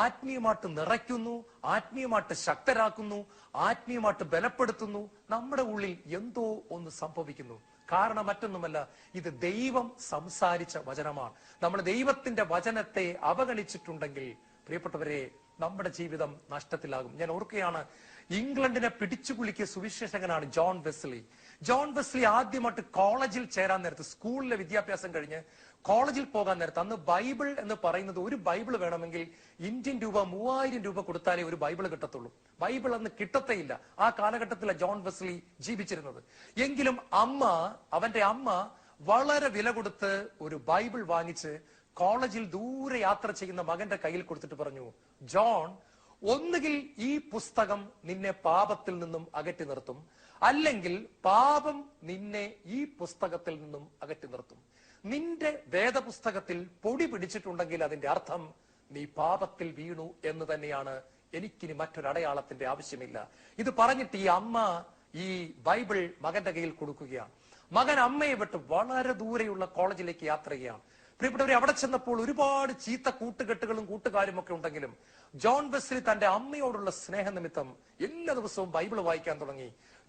ആത്മീയമായിട്ട് നിറയ്ക്കുന്നു ആത്മീയമായിട്ട് ശക്തരാക്കുന്നു ആത്മീയമായിട്ട് ബലപ്പെടുത്തുന്നു നമ്മുടെ ഉള്ളിൽ എന്തോ ഒന്ന് സംഭവിക്കുന്നു. കാരണം മറ്റൊന്നുമല്ല ഇത് ദൈവം സംസാരിച്ച വചനമാണ്. നമ്മൾ ദൈവത്തിന്റെ വചനത്തെ അവഗണിച്ചിട്ടുണ്ടെങ്കിൽ പ്രിയപ്പെട്ടവരെ നമ്മുടെ ജീവിതം നഷ്ടത്തിലാകും. ഞാൻ ഓർക്കുകയാണ് ഇംഗ്ലണ്ടിനെ പിടിച്ചുകുലുക്കിയ സുവിശേഷകനാണ് ജോൺ വെസ്ലി. ജോൺ വെസ്ലി ആദ്യമായിട്ട് കോളേജിൽ ചേരാൻ നേരത്ത് സ്കൂളിലെ വിദ്യാഭ്യാസം കഴിഞ്ഞ് കോളേജിൽ പോകാൻ നേരത്ത് അന്ന് ബൈബിൾ എന്ന് പറയുന്നത് ഒരു ബൈബിൾ വേണമെങ്കിൽ ഇന്ത്യൻ രൂപ മൂവായിരം രൂപ കൊടുത്താലേ ഒരു ബൈബിൾ കിട്ടത്തുള്ളൂ. ബൈബിൾ അന്ന് കിട്ടത്തേയില്ല. ആ കാലഘട്ടത്തിലെ ജോൺ വെസ്ലി ജീവിച്ചിരുന്നത്. എങ്കിലും അമ്മ അവന്റെ അമ്മ വളരെ വില കൊടുത്ത് ഒരു ബൈബിൾ വാങ്ങിച്ച് കോളേജിൽ ദൂരെ യാത്ര ചെയ്യുന്ന മകന്റെ കയ്യിൽ കൊടുത്തിട്ട് പറഞ്ഞു ജോൺ ഒന്നുകിൽ ഈ പുസ്തകം നിന്നെ പാപത്തിൽ നിന്നും അകറ്റി നിർത്തും അല്ലെങ്കിൽ പാപം നിന്നെ ഈ പുസ്തകത്തിൽ നിന്നും അകറ്റി നിർത്തും. നിന്റെ വേദപുസ്തകത്തിൽ പൊടി പിടിച്ചിട്ടുണ്ടെങ്കിൽ അതിന്റെ അർത്ഥം നീ പാപത്തിൽ വീണു എന്ന് തന്നെയാണ്. എനിക്കിനി മറ്റൊരടയാളത്തിന്റെ ആവശ്യമില്ല. ഇത് പറഞ്ഞിട്ട് ഈ അമ്മ ഈ ബൈബിൾ മകന്റെ കയ്യിൽ കൊടുക്കുകയാണ്. മകൻ അമ്മയെ വിട്ട് വളരെ ദൂരെയുള്ള കോളേജിലേക്ക് യാത്ര ചെയ്യുകയാണ്. പ്രിയപ്പെട്ടവരെ അവിടെ ചെന്നപ്പോൾ ഒരുപാട് ചീത്ത കൂട്ടുകെട്ടുകളും കൂട്ടുകാരും ഒക്കെ ഉണ്ടെങ്കിലും ജോൺ വെസ്ലി തന്റെ അമ്മയോടുള്ള സ്നേഹനിമിത്തം എല്ലാ ദിവസവും ബൈബിൾ വായിക്കാൻ തുടങ്ങി.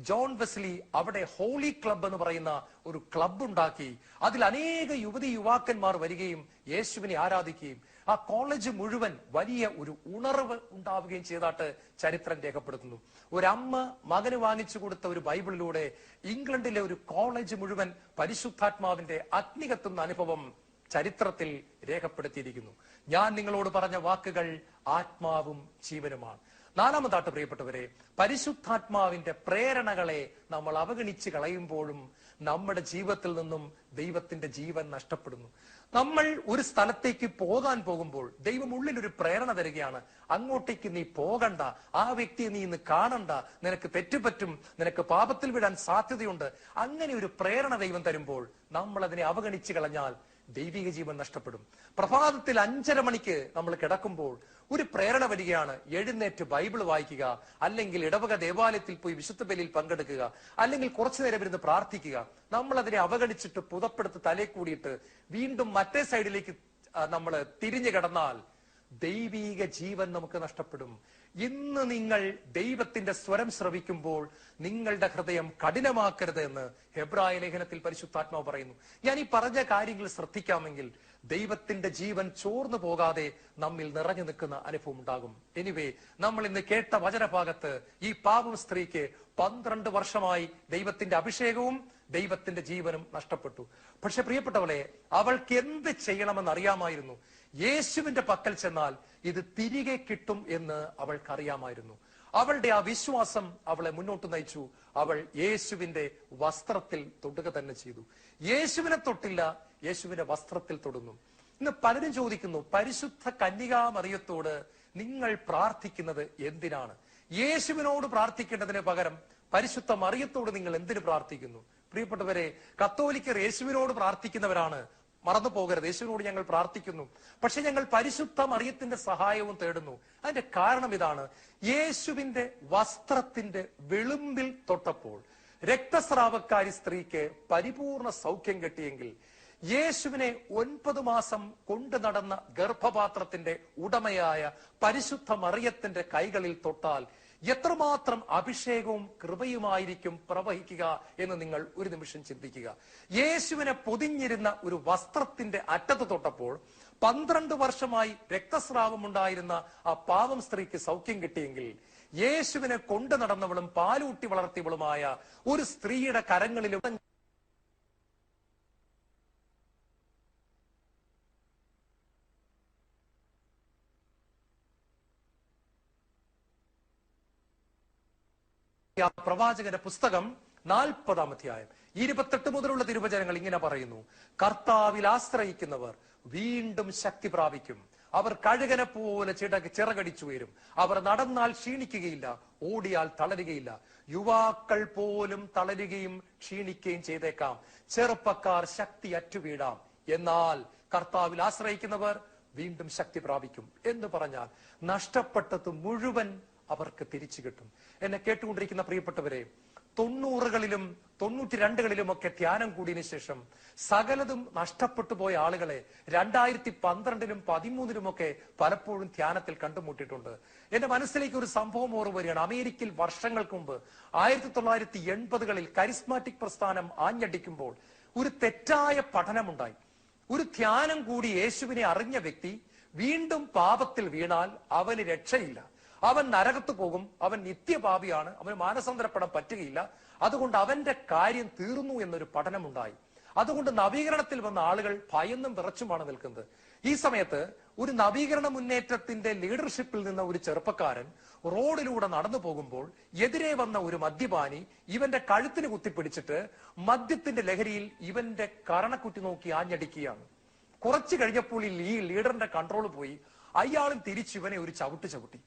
ജോൺ വെസ്ലി അവിടെ ഹോളി ക്ലബ് എന്ന് പറയുന്ന ഒരു ക്ലബ് ഉണ്ടാക്കി. അതിൽ അനേക യുവതി യുവാക്കന്മാർ വരികയും യേശുവിനെ ആരാധിക്കുകയും ആ കോളേജ് മുഴുവൻ വലിയ ഒരു ഉണർവ് ഉണ്ടാവുകയും ചെയ്താട്ട് ചരിത്രം രേഖപ്പെടുത്തുന്നു. ഒരമ്മ മകന് വാങ്ങിച്ചു കൊടുത്ത ഒരു ബൈബിളിലൂടെ ഇംഗ്ലണ്ടിലെ ഒരു കോളേജ് മുഴുവൻ പരിശുദ്ധാത്മാവിന്റെ അഗ്നി കത്തുന്ന അനുഭവം ചരിത്രത്തിൽ രേഖപ്പെടുത്തിയിരിക്കുന്നു. ഞാൻ നിങ്ങളോട് പറഞ്ഞ വാക്കുകൾ ആത്മാവും ജീവനുമാണ്. നാലാമതാട്ട് പ്രിയപ്പെട്ടവരെ പരിശുദ്ധാത്മാവിന്റെ പ്രേരണകളെ നമ്മൾ അവഗണിച്ച് കളയുമ്പോഴും നമ്മുടെ ജീവിതത്തിൽ നിന്നും ദൈവത്തിന്റെ ജീവൻ നഷ്ടപ്പെടുന്നു. നമ്മൾ ഒരു സ്ഥലത്തേക്ക് പോകാൻ പോകുമ്പോൾ ദൈവം ഉള്ളിൽ ഒരു പ്രേരണ തരികയാണ്. അങ്ങോട്ടേക്ക് നീ പോകണ്ട ആ വ്യക്തിയെ നീ ഇന്ന് കാണണ്ട നിനക്ക് തെറ്റുപറ്റും നിനക്ക് പാപത്തിൽ വിടാൻ സാധ്യതയുണ്ട്. അങ്ങനെ ഒരു പ്രേരണ ദൈവം തരുമ്പോൾ നമ്മൾ അതിനെ അവഗണിച്ച് കളഞ്ഞാൽ ദൈവിക ജീവൻ നഷ്ടപ്പെടും. പ്രഭാതത്തിൽ അഞ്ചര മണിക്ക് നമ്മൾ കിടക്കുമ്പോൾ ഒരു പ്രേരണ വരികയാണ് എഴുന്നേറ്റ് ബൈബിൾ വായിക്കുക അല്ലെങ്കിൽ ഇടവക ദേവാലയത്തിൽ പോയി വിശുദ്ധ ബലിയിൽ പങ്കെടുക്കുക അല്ലെങ്കിൽ കുറച്ചു നേരം ഇരുന്ന് പ്രാർത്ഥിക്കുക. നമ്മൾ അതിനെ അവഗണിച്ചിട്ട് പുതപ്പെടുത്ത് തലേ കൂടിയിട്ട് വീണ്ടും മറ്റേ സൈഡിലേക്ക് നമ്മൾ തിരിഞ്ഞു കിടന്നാൽ ദൈവീക ജീവൻ നമുക്ക് നഷ്ടപ്പെടും. ഇന്ന് നിങ്ങൾ ദൈവത്തിന്റെ സ്വരം ശ്രവിക്കുമ്പോൾ നിങ്ങളുടെ ഹൃദയം കഠിനമാക്കരുത് എന്ന് ഹെബ്രായ ലേഖനത്തിൽ പരിശുദ്ധാത്മാവ് പറയുന്നു. ഞാൻ ഈ പറഞ്ഞ കാര്യങ്ങൾ ശ്രദ്ധിക്കാമെങ്കിൽ ദൈവത്തിന്റെ ജീവൻ ചോർന്നു പോകാതെ നമ്മിൽ നിറഞ്ഞു നിൽക്കുന്ന അനുഭവം ഉണ്ടാകും. എനിവേ നമ്മൾ ഇന്ന് കേട്ട വചനഭാഗത്ത് ഈ പാപം സ്ത്രീക്ക് പന്ത്രണ്ട് വർഷമായി ദൈവത്തിന്റെ അഭിഷേകവും ദൈവത്തിന്റെ ജീവനും നഷ്ടപ്പെട്ടു. പക്ഷെ പ്രിയപ്പെട്ടവളെ അവൾക്ക് എന്ത് ചെയ്യണമെന്ന് അറിയാമായിരുന്നു. യേശുവിന്റെ പക്കൽ ചെന്നാൽ ഇത് തിരികെ കിട്ടും എന്ന് അവൾക്കറിയാമായിരുന്നു. അവളുടെ ആ വിശ്വാസം അവളെ മുന്നോട്ട് നയിച്ചു. അവൾ യേശുവിന്റെ വസ്ത്രത്തിൽ തൊടുക തന്നെ ചെയ്തു. യേശുവിനെ തൊട്ടില്ല യേശുവിന്റെ വസ്ത്രത്തിൽ തൊടുന്നു. ഇന്ന് പലരും ചോദിക്കുന്നു പരിശുദ്ധ കന്യകാമറിയത്തോട് നിങ്ങൾ പ്രാർത്ഥിക്കുന്നത് എന്തിനാണ്? യേശുവിനോട് പ്രാർത്ഥിക്കേണ്ടതിന് പകരം പരിശുദ്ധ മറിയത്തോട് നിങ്ങൾ എന്തിനു പ്രാർത്ഥിക്കുന്നു? പ്രിയപ്പെട്ടവരെ കത്തോലിക്കർ യേശുവിനോട് പ്രാർത്ഥിക്കുന്നവരാണ് മറന്നു പോകരുത്. യേശുവിനോട് ഞങ്ങൾ പ്രാർത്ഥിക്കുന്നു. പക്ഷെ ഞങ്ങൾ പരിശുദ്ധ മറിയത്തിന്റെ സഹായവും തേടുന്നു. അതിന്റെ കാരണം ഇതാണ്. യേശുവിന്റെ വസ്ത്രത്തിന്റെ വെളുമ്പിൽ തൊട്ടപ്പോൾ രക്തസ്രാവക്കാരി സ്ത്രീക്ക് പരിപൂർണ സൗഖ്യം കിട്ടിയെങ്കിൽ യേശുവിനെ ഒൻപത് മാസം കൊണ്ടു നടന്ന ഗർഭപാത്രത്തിന്റെ ഉടമയായ പരിശുദ്ധ മറിയത്തിന്റെ കൈകളിൽ തൊട്ടാൽ എത്രമാത്രം അഭിഷേകവും കൃപയുമായിരിക്കും പ്രവഹിക്കുക എന്ന് നിങ്ങൾ ഒരു നിമിഷം ചിന്തിക്കുക. യേശുവിനെ പൊതിഞ്ഞിരുന്ന ഒരു വസ്ത്രത്തിന്റെ അറ്റത്ത് തൊട്ടപ്പോൾ പന്ത്രണ്ട് വർഷമായി രക്തസ്രാവമുണ്ടായിരുന്ന ആ പാവം സ്ത്രീക്ക് സൗഖ്യം കിട്ടിയെങ്കിൽ യേശുവിനെ കൊണ്ടു നടന്നവളും പാലൂട്ടി വളർത്തിയവളുമായ ഒരു സ്ത്രീയുടെ കരങ്ങളിലും പ്രവാചകന്റെ പുസ്തകം നാൽപ്പതാം അധ്യായം ഇരുപത്തെട്ട് മുതലുള്ള തിരുവചനങ്ങൾ ഇങ്ങനെ പറയുന്നു. കർത്താവിൽ ആശ്രയിക്കുന്നവർ വീണ്ടും ശക്തി പ്രാപിക്കും. അവർ കഴുകനെ പോലെ ചിട ചിറകടിച്ചു വരും അവർ നടന്നാൽ ക്ഷീണിക്കുകയില്ല ഓടിയാൽ തളരുകയില്ല. യുവാക്കൾ പോലും തളരുകയും ക്ഷീണിക്കുകയും ചെയ്തേക്കാം. ചെറുപ്പക്കാർ ശക്തി അറ്റുവീഴാം. എന്നാൽ കർത്താവിൽ ആശ്രയിക്കുന്നവർ വീണ്ടും ശക്തി പ്രാപിക്കും. എന്ന് പറഞ്ഞാൽ നഷ്ടപ്പെട്ടത് മുഴുവൻ അവർക്ക് തിരിച്ചു കിട്ടും. എന്നെ കേട്ടുകൊണ്ടിരിക്കുന്ന പ്രിയപ്പെട്ടവരെ തൊണ്ണൂറുകളിലും തൊണ്ണൂറ്റി രണ്ടുകളിലും ഒക്കെ ധ്യാനം കൂടിയതിനു ശേഷം സകലതും നഷ്ടപ്പെട്ടു പോയ ആളുകളെ രണ്ടായിരത്തി പന്ത്രണ്ടിലും പതിമൂന്നിലും ഒക്കെ പലപ്പോഴും ധ്യാനത്തിൽ കണ്ടുമുട്ടിയിട്ടുണ്ട്. എന്റെ മനസ്സിലേക്ക് ഒരു സംഭവം ഓർമ്മ വരികയാണ്. അമേരിക്കയിൽ വർഷങ്ങൾക്ക് മുമ്പ് ആയിരത്തി തൊള്ളായിരത്തി എൺപതുകളിൽ കരിസ്മാറ്റിക് പ്രസ്ഥാനം ആഞ്ഞടിക്കുമ്പോൾ ഒരു തെറ്റായ പഠനമുണ്ടായി. ഒരു ധ്യാനം കൂടി യേശുവിനെ അറിഞ്ഞ വ്യക്തി വീണ്ടും പാപത്തിൽ വീണാൽ അവന് രക്ഷയില്ല. അവൻ നരകത്ത് പോകും അവൻ നിത്യപാപിയാണ് അവന് മാനസാന്തരപ്പെടാൻ പറ്റുകയില്ല. അതുകൊണ്ട് അവന്റെ കാര്യം തീർന്നു എന്നൊരു പഠനമുണ്ടായി. അതുകൊണ്ട് നവീകരണത്തിൽ വന്ന ആളുകൾ ഭയന്നും വിറച്ചുമാണ് നിൽക്കുന്നത്. ഈ സമയത്ത് ഒരു നവീകരണ മുന്നേറ്റത്തിന്റെ ലീഡർഷിപ്പിൽ നിന്ന ഒരു ചെറുപ്പക്കാരൻ റോഡിലൂടെ നടന്നു പോകുമ്പോൾ എതിരെ വന്ന ഒരു മദ്യപാനി ഇവന്റെ കഴുത്തിന് കുത്തിപ്പിടിച്ചിട്ട് മദ്യത്തിന്റെ ലഹരിയിൽ ഇവന്റെ കരണക്കുറ്റി നോക്കി ആഞ്ഞടിക്കുകയാണ്. കുറച്ചു കഴിഞ്ഞപ്പോൾ ഈ ലീഡറിന്റെ കൺട്രോൾ പോയി. അയാളും തിരിച്ചു ഇവനെ ഒരു ചവിട്ട് ചവിട്ടി.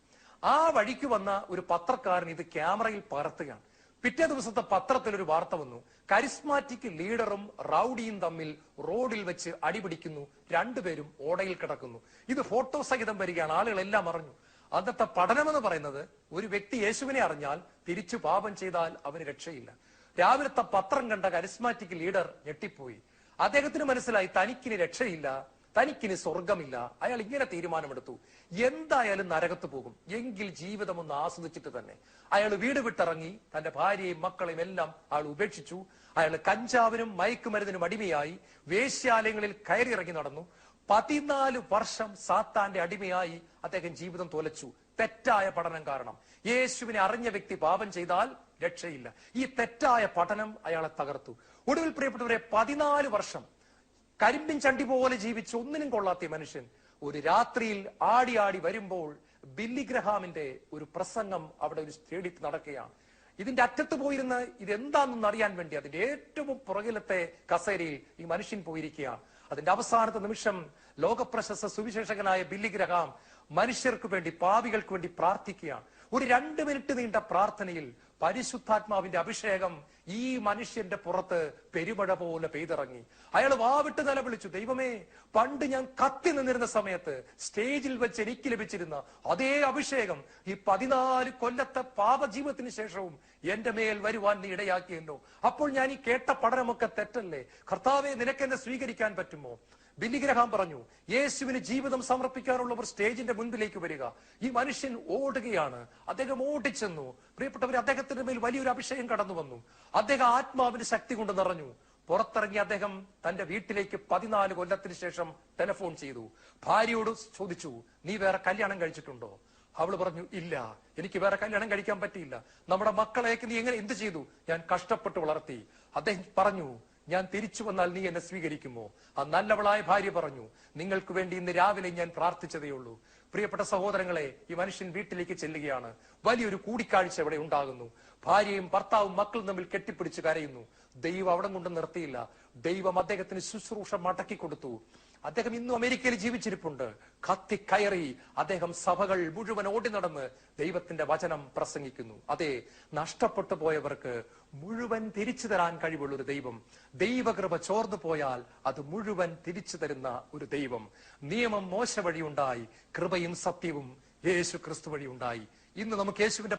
ആ വഴിക്ക് വന്ന ഒരു പത്രക്കാരൻ ഇത് ക്യാമറയിൽ പകർത്തുകയാണ്. പിറ്റേ ദിവസത്തെ പത്രത്തിൽ ഒരു വാർത്ത വന്നു. കരിസ്മാറ്റിക് ലീഡറും റൌഡിയും തമ്മിൽ റോഡിൽ വെച്ച് അടിപിടിക്കുന്നു. രണ്ടുപേരും ഓടയിൽ കിടക്കുന്നു. ഇത് ഫോട്ടോ സഹിതം വരികയാണ്. ആളുകളെല്ലാം അറിഞ്ഞു. അന്നത്തെ പഠനമെന്ന് പറയുന്നത് ഒരു വ്യക്തി യേശുവിനെ അറിഞ്ഞാൽ തിരിച്ചു പാപം ചെയ്താൽ അവന് രക്ഷയില്ല. രാവിലത്തെ പത്രം കണ്ട കരിസ്മാറ്റിക് ലീഡർ ഞെട്ടിപ്പോയി. അദ്ദേഹത്തിന് മനസ്സിലായി തനിക്കിന് രക്ഷയില്ല. തനിക്കിനി സ്വർഗമില്ല അയാൾ ഇങ്ങനെ തീരുമാനമെടുത്തു. എന്തായാലും നരകത്ത് പോകും. എങ്കിൽ ജീവിതം ഒന്ന് ആസ്വദിച്ചിട്ട് തന്നെ. അയാൾ വീട് വിട്ടിറങ്ങി. തന്റെ ഭാര്യയും മക്കളെയും എല്ലാം അയാൾ ഉപേക്ഷിച്ചു. അയാൾ കഞ്ചാവിനും മയക്കുമരുന്നിനും അടിമയായി വേശ്യാലയങ്ങളിൽ കയറിയിറങ്ങി നടന്നു. പതിനാല് വർഷം സാത്താന്റെ അടിമയായി അദ്ദേഹം ജീവിതം തോലച്ചു. തെറ്റായ പഠനം കാരണം. യേശുവിനെ അറിഞ്ഞ വ്യക്തി പാപം ചെയ്താൽ രക്ഷയില്ല. ഈ തെറ്റായ പഠനം അയാളെ തകർത്തു. ഒടുവിൽ പ്രിയപ്പെട്ടവരെ പതിനാല് വർഷം കരിമ്പിൻ ചണ്ടി പോലെ ജീവിച്ച് ഒന്നിനും കൊള്ളാത്ത മനുഷ്യൻ ഒരു രാത്രിയിൽ ആടി ആടി വരുമ്പോൾ ബില്ലിഗ്രഹാമിന്റെ ഒരു പ്രസംഗം അവിടെ ഒരു സ്റ്റേഡിയത്തിൽ നടക്കുകയാണ്. ഇതിന്റെ അറ്റത്ത് പോയിരുന്ന് ഇതെന്താണെന്ന് അറിയാൻ വേണ്ടി അതിന്റെ ഏറ്റവും പുറകിലത്തെ കസേരയിൽ ഈ മനുഷ്യൻ പോയിരിക്കുകയാണ്. അതിന്റെ അവസാനത്തെ നിമിഷം ലോകപ്രശസ്ത സുവിശേഷകനായ ബില്ലിഗ്രഹാം മനുഷ്യർക്ക് വേണ്ടി പാവികൾക്ക് വേണ്ടി പ്രാർത്ഥിക്കുകയാണ്. ഒരു രണ്ട് മിനിറ്റ് നീണ്ട പ്രാർത്ഥനയിൽ പരിശുദ്ധാത്മാവിന്റെ അഭിഷേകം ഈ മനുഷ്യന്റെ പുറത്ത് പെരുമഴ പോലെ പെയ്തിറങ്ങി. അയാൾ വാവിട്ട് നിലവിളിച്ചു ദൈവമേ പണ്ട് ഞാൻ കത്തി നിന്നിരുന്ന സമയത്ത് സ്റ്റേജിൽ വെച്ച് എനിക്ക് ലഭിച്ചിരുന്ന അതേ അഭിഷേകം ഈ പതിനാല് കൊല്ലത്തെ പാപജീവിതത്തിന് ശേഷവും എന്റെ മേൽ വരുവാൻ നീ ഇടയാക്കിയല്ലോ അപ്പോൾ ഞാൻ ഈ കേട്ട പഠനമൊക്കെ തെറ്റല്ലേ? കർത്താവെ നിനക്കെന്നെ സ്വീകരിക്കാൻ പറ്റുമോ? ബില്ലിഗ്രഹാം പറഞ്ഞു. യേശുവിന് ജീവിതം സമർപ്പിക്കാനുള്ളവർ സ്റ്റേജിന്റെ മുൻപിലേക്ക് വരിക. ഈ മനുഷ്യൻ ഓടുകയാണ്. അദ്ദേഹം ഓടിച്ചെന്നു. പ്രിയപ്പെട്ടവർ അദ്ദേഹത്തിന്റെ മേൽ വലിയൊരു അഭിഷേകം കടന്നു വന്നു. അദ്ദേഹം ആത്മാവിന്റെ ശക്തി കൊണ്ട് നിറഞ്ഞു. പുറത്തിറങ്ങി അദ്ദേഹം തന്റെ വീട്ടിലേക്ക് പതിനാല് കൊല്ലത്തിന് ശേഷം ടെലിഫോൺ ചെയ്തു. ഭാര്യയോട് ചോദിച്ചു നീ വേറെ കല്യാണം കഴിച്ചിട്ടുണ്ടോ? അവൾ പറഞ്ഞു ഇല്ല. എനിക്ക് വേറെ കല്യാണം കഴിക്കാൻ പറ്റിയില്ല. നമ്മുടെ മക്കളെയൊക്കെ നീ എങ്ങനെ എന്ത് ചെയ്തു? ഞാൻ കഷ്ടപ്പെട്ട് വളർത്തി. അദ്ദേഹം പറഞ്ഞു ഞാൻ തിരിച്ചു വന്നാൽ നീ എന്നെ സ്വീകരിക്കുമോ? ആ നല്ലവളായ ഭാര്യ പറഞ്ഞു നിങ്ങൾക്ക് വേണ്ടി ഇന്ന് രാവിലെ ഞാൻ പ്രാർത്ഥിച്ചതേ ഉള്ളൂ. പ്രിയപ്പെട്ട സഹോദരങ്ങളെ ഈ മനുഷ്യൻ വീട്ടിലേക്ക് ചെല്ലുകയാണ്. വലിയൊരു കൂടിക്കാഴ്ച ഇവിടെ ഉണ്ടാകുന്നു. ഭാര്യയും ഭർത്താവും മക്കളും തമ്മിൽ കെട്ടിപ്പിടിച്ച് കരയുന്നു. ദൈവം അവിടം കൊണ്ട് നിർത്തിയില്ല. ദൈവം അദ്ദേഹത്തിന് ശുശ്രൂഷ മടക്കി കൊടുത്തു. അദ്ദേഹം ഇന്നും അമേരിക്കയിൽ ജീവിച്ചിരിപ്പുണ്ട്. കത്തി കയറി അദ്ദേഹം സഭകൾ മുഴുവൻ ഓടി നടന്ന് ദൈവത്തിന്റെ വചനം പ്രസംഗിക്കുന്നു. അതെ നഷ്ടപ്പെട്ടു പോയവർക്ക് മുഴുവൻ തിരിച്ചു തരാൻ കഴിവുള്ള ഒരു ദൈവം. ദൈവകൃപ ചോർന്നു പോയാൽ അത് മുഴുവൻ തിരിച്ചു തരുന്ന ഒരു ദൈവം. നിയമം മോശ വഴിയുണ്ടായി കൃപയും സത്യവും യേശു ക്രിസ്തു വഴിയുണ്ടായി. ഇന്ന് നമുക്ക് യേശുവിന്റെ